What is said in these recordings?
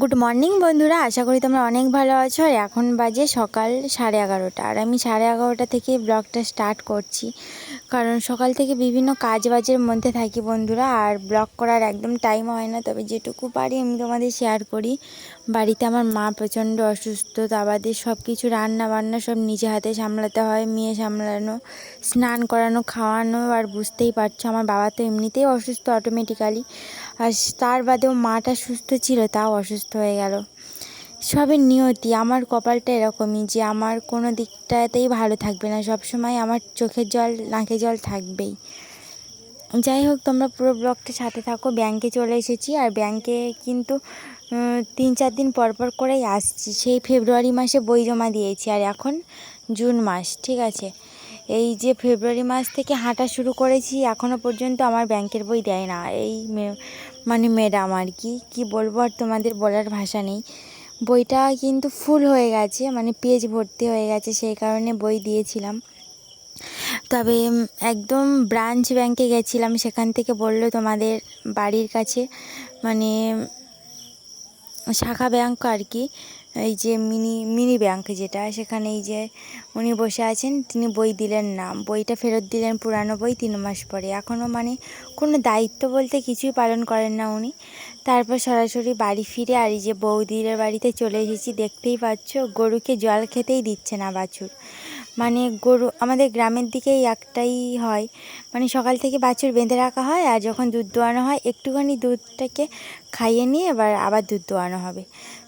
Good morning বন্ধুরা। আশা করি তোমরা অনেক ভালো আছো। আর এখন বাজে সকাল সাড়ে এগারোটা। আর আমি সাড়ে এগারোটা থেকে ব্লগটা স্টার্ট করছি। কারণ সকাল থেকে বিভিন্ন কাজ বাজের মধ্যে থাকি বন্ধুরা, আর ব্লগ করার একদম টাইম হয় না। তবে যেটুকু পারি আমি তোমাদের শেয়ার করি। বাড়িতে আমার মা প্রচণ্ড অসুস্থ, তা বাদে সব কিছু রান্না বান্না সব নিজে হাতে সামলাতে হয়, মেয়ে সামলানো, স্নান করানো, খাওয়ানো, আর বুঝতেই পারছ আমার বাবা তো এমনিতেই অসুস্থ অটোমেটিক্যালি আর তার বাদেও মাটা সুস্থ ছিল, তাও অসুস্থ হয়ে গেল। সবের নিয়তি, আমার কপালটা এরকমই যে আমার কোনো দিকটাতেই ভালো থাকবে না। সব সময় আমার চোখের জল নাকে জল থাকবেই। যাই হোক, তোমরা পুরো ব্লগটা সাথে থাকো। ব্যাংকে চলে এসেছি আর ব্যাংকে কিন্তু তিন চার দিন পর পর করেই আসছি। সেই ফেব্রুয়ারি মাসে বই জমা দিয়েছি আর এখন জুন মাস, ঠিক আছে? এই যে ফেব্রুয়ারি মাস থেকে হাঁটা শুরু করেছি এখনও পর্যন্ত আমার ব্যাংকের বই দেয় না। এই মানে ম্যাডাম আর কি কি বলব আর তোমাদের বলার ভাষা নেই। বইটা কিন্তু ফুল হয়ে গেছে মানে পেজ ভর্তি হয়ে গেছে, সেই কারণে বই দিয়েছিলাম। তবে একদম ব্রাঞ্চ ব্যাংকে গেছিলাম, সেখান থেকে বলল তোমাদের বাড়ির কাছে মানে শাখা ব্যাংক আর কি এই যে মিনি মিনি ব্যাংক যেটা, সেখানে এই যে উনি বসে আছেন, তিনি বই দিলেন না বইটা ফেরত দিলেন পুরানো বই তিন মাস পরে। এখনও মানে কোনো দায়িত্ব বলতে কিছুই পালন করেন না উনি। তারপর সরাসরি বাড়ি ফিরে আর এই যে বৌদিদের বাড়িতে চলে এসেছি, দেখতেই পাচ্ছ, গরুকে জল খেতেই দিচ্ছে না বাছুর। মানে গরু, আমাদের গ্রামের দিকেই একটাই হয়। মানে সকাল থেকে বাছুর বেঁধে রাখা হয় আর যখন দুধ দোয়ানো হয়, একটুখানি দুধটাকে খাইয়ে নিয়ে এবার আবার দুধ দোয়ানো হবে।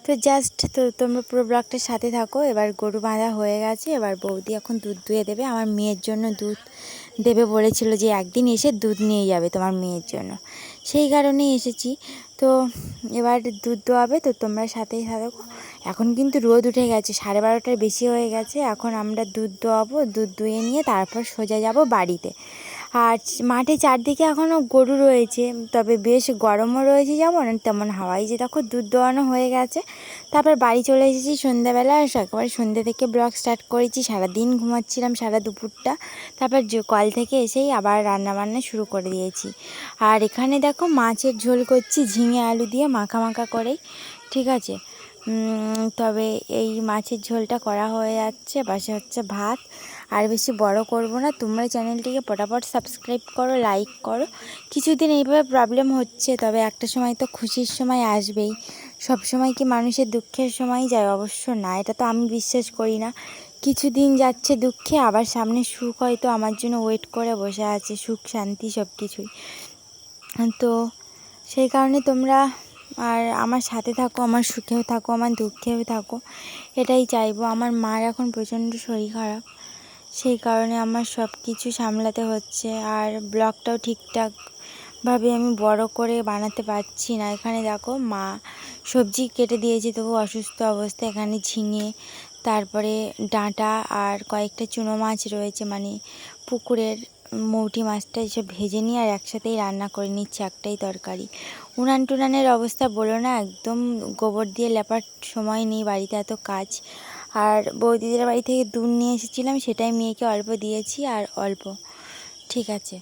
তো জাস্ট তো তোমরা পুরো ব্লগটার সাথে থাকো। এবার গরু বাঁধা হয়ে গেছে। এবার বৌদি এখন দুধ দুয়ে দেবে। আমার মেয়ের জন্য দুধ দেবে বলেছিল যে একদিন এসে দুধ নিয়ে যাবে তোমার মেয়ের জন্য। সেই কারণেই এসেছি। তো এবার দুধ দোয়াবে, তো তোমরা সাথেই থাকো। এখন কিন্তু রোদ উঠে গেছে, সাড়ে বারোটার বেশি হয়ে গেছে। এখন আমরা দুধ দোয়াবো, দুধ দুয়ে নিয়ে তারপর সোজা যাব বাড়িতে। আর মাঠে চারদিকে এখনও গরু রয়েছে, তবে বেশ গরমও রয়েছে যেমন, তেমন হাওয়াই যে দেখো দুধ দোয়ানো হয়ে গেছে। তারপর বাড়ি চলে এসেছি সন্ধ্যাবেলা আর একেবারে সন্ধ্যে থেকে ব্লগ স্টার্ট করেছি, সারাদিন ঘুমাচ্ছিলাম সারা দুপুরটা। তারপর কল থেকে এসেই আবার রান্না বান্না শুরু করে দিয়েছি। আর এখানে দেখো মাছের ঝোল করছি, ঝিঙে আলু দিয়ে মাখা মাখা করেই, ঠিক আছে? তবে এই মাছের ঝোলটা করা হয়ে যাচ্ছে পাশে হচ্ছে ভাত। আর বেশি বড় করব না, তোমরা চ্যানেলটিকে পটাপট সাবস্ক্রাইব করো লাইক করো। কিছুদিন এইভাবে প্রবলেম হচ্ছে, তবে একটা সময় তো খুশির সময় আসবেই। সব সময় কি মানুষের দুঃখের সময় যায়? অবশ্য না, এটা তো আমি বিশ্বাস করি না। কিছুদিন যাচ্ছে দুঃখে, আবার সামনে সুখ হয়তো আমার জন্য ওয়েট করে বসে আছে, সুখ, শান্তি সব কিছুই তো সেই কারণে তোমরা আর আমার সাথে থাকো, আমার সুখেও থাকো, আমার দুঃখেও থাকো, এটাই চাইব। আমার মার এখন প্রচণ্ড শরীর খারাপ, সেই কারণে আমার সব কিছু সামলাতে হচ্ছে আর ব্লগটাও ঠিকঠাকভাবে আমি বড় করে বানাতে পারছি না। এখানে দেখো মা, সবজি কেটে দিয়েছে, তবু অসুস্থ অবস্থা এখানে ঝিঙে তারপরে ডাঁটা আর কয়েকটা চুনো মাছ রয়েছে মানে পুকুরের মৌটি মাছটা এসব ভেজে নিয়ে আর একসাথেই রান্না করে নিচ্ছে, একটাই তরকারি। উনান টুনানের অবস্থা বলো না, একদম গোবর দিয়ে লেপার সময় নেই বাড়িতে এত কাজ। আর বৌদিদের বাড়ি থেকে দুধ নিয়ে এসেছিলাম, সেটাই মেয়েকে অল্প দিয়েছি আর অল্প। ঠিক আছে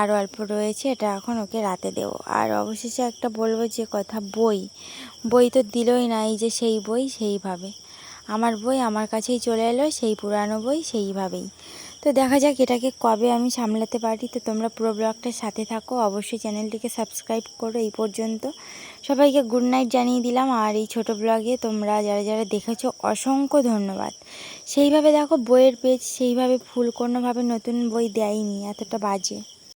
আর অল্প রয়েছে, এটা এখন ওকে রাতে দেবো। আর অবশেষে একটা বলব যে কথা, বই। বই তো দিলই না, এই যে সেই বই, সেইভাবে। আমার বই আমার কাছেই চলে এলো, সেই পুরানো বই সেইভাবেই। তো দেখা যাক এটাকে কবে আমি সামলাতে পারি। তো তোমরা পুরো ব্লগটার সাথে থাকো। অবশ্যই চ্যানেলটিকে সাবস্ক্রাইব করো এই পর্যন্ত। সবাইকে গুড নাইট জানিয়ে দিলাম। আর এই ছোট ব্লগে তোমরা যারা যারা দেখেছ, অসংখ্য ধন্যবাদ। সেইভাবে দেখো বইয়ের পেজ সেইভাবে ফুল কোনোভাবে নতুন বই দেয়নি, এতটা বাজে।